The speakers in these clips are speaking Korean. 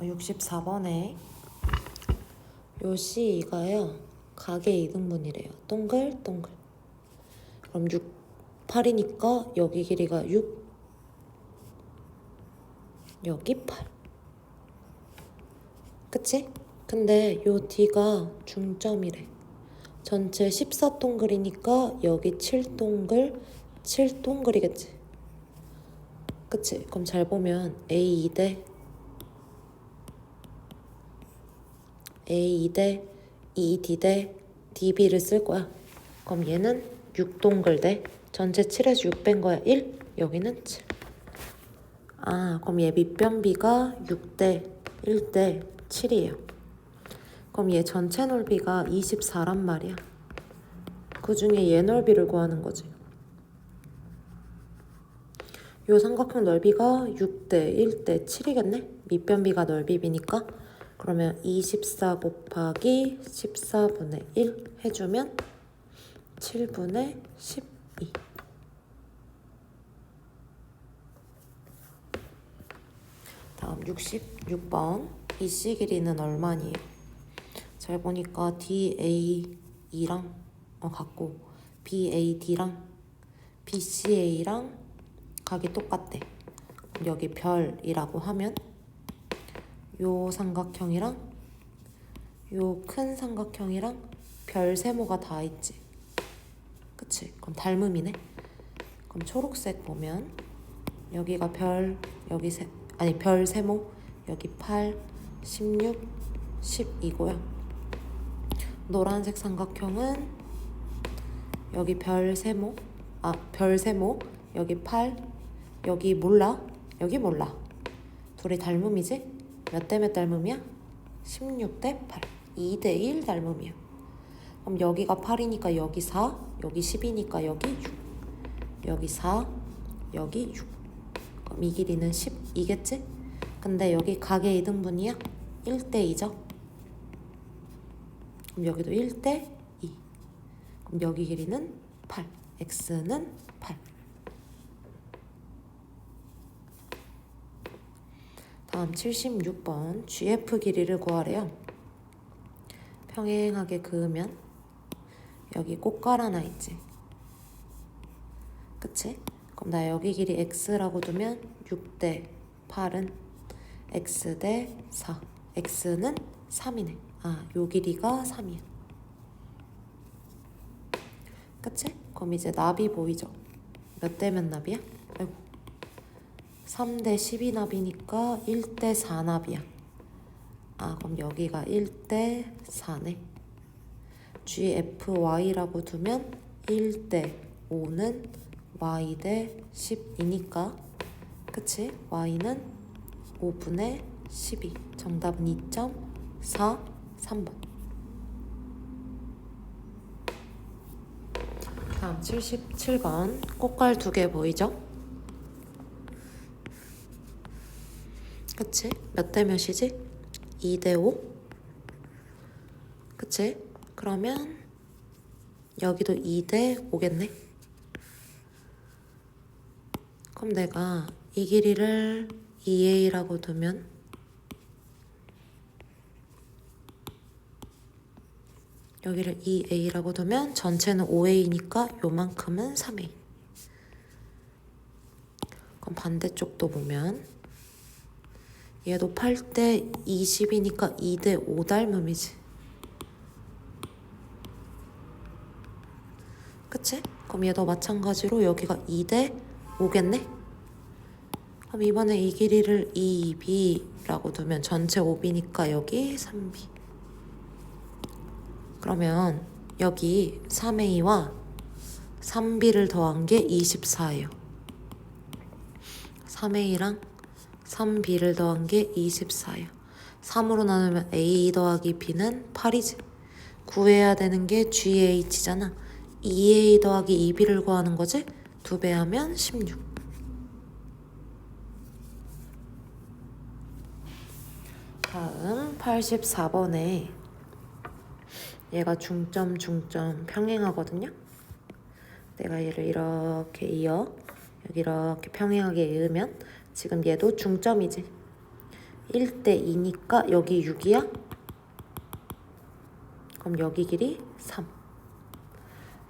64번에 요 C가요. 가게 이등분이래요. 동글 동글. 그럼 6 8이니까 여기 길이가 6 여기 8 그치? 근데 요 D가 중점이래. 전체 14동글이니까 여기 7동글 7동글이겠지. 그치? 그럼 잘 보면 A 2대 A 2대 2D 대 DB를 쓸 거야 그럼 얘는 6동글 대 전체 7에서 6 뺀 거야 1 여기는 7 아, 그럼 얘 밑변비가 6대 1대 7이에요. 그럼 얘 전체 넓이가 24란 말이야. 그 중에 얘 넓이를 구하는 거지. 요 삼각형 넓이가 6대 1대 7이겠네? 밑변비가 넓이비니까 그러면 24 곱하기 14분의 1 해주면 7분의 12 다음 66번 BC 길이는 얼마니에요? 잘 보니까 DAE랑 어, 같고 BAD랑 BCA랑 각이 똑같대. 여기 별이라고 하면 요 삼각형이랑 요 큰 삼각형이랑 별 세모가 다 있지. 그치? 그럼 닮음이네. 그럼 초록색 보면 여기가 별, 여기 세, 아니 별 세모 여기 8, 16, 10이고요. 노란색 삼각형은 여기 별 세모, 아 별 세모 여기 8, 여기 몰라, 여기 몰라. 둘이 닮음이지? 몇 대 몇 닮음이야? 16대 8, 2대 1 닮음이야. 그럼 여기가 8이니까 여기 4, 여기 10이니까 여기 6, 여기 4, 여기 6. 그럼 이 길이는 10이겠지? 근데 여기 가게 이등분이야? 1대 2죠? 그럼 여기도 1대 2. 그럼 여기 길이는 8. x는 8. 다음 76번 GF 길이를 구하래요. 평행하게 그으면 여기 꽃갈 하나 있지. 그치? 그럼 나 여기 길이 x라고 두면 6대 8은 x 대 4. x는 3이네. 아, 요 길이가 3이야. 그치? 그럼 이제 납이 보이죠? 몇 대몇 납이야? 아이고. 3대 12 납이니까 1대 4 납이야. 아, 그럼 여기가 1대 4네. GFY라고 두면 1대 5는 y 대 10이니까 그치? y는 5분의 12 정답은 2.4 3번 다음 77번 꽃갈 두 개 보이죠? 그치? 몇 대 몇이지? 2대 5 그치? 그러면 여기도 2대 5겠네 그럼 내가 이 길이를 2a라고 두면 여기를 2a라고 두면 전체는 5a니까 요만큼은 3a 그럼 반대쪽도 보면 얘도 8대 20이니까 2대 5 닮음이지 그치? 그럼 얘도 마찬가지로 여기가 2대 5겠네? 그럼 이번에 이 길이를 2b라고 두면 전체 5b니까 여기 3b. 그러면 여기 3a와 3b를 더한 게 24예요. 3a랑 3b를 더한 게 24예요. 3으로 나누면 a 더하기 b는 8이지. 구해야 되는 게 GH잖아. 2a 더하기 2b를 구하는 거지? 두 배 하면 16. 다음 84번에 얘가 중점 중점 평행하거든요. 내가 얘를 이렇게 이어 여기 이렇게 평행하게 이으면 지금 얘도 중점이지. 1대 2니까 여기 6이야? 그럼 여기 길이 3.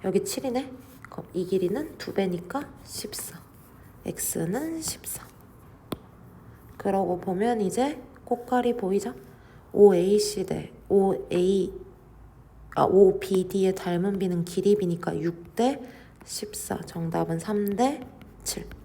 여기 7이네. 그럼 이 길이는 2배니까 14. x는 14. 그러고 보면 이제 꽃깔이 보이죠? OAC 대 OA 아 OBD의 닮은 비는 길이 비니까 6대 14. 정답은 3대 7.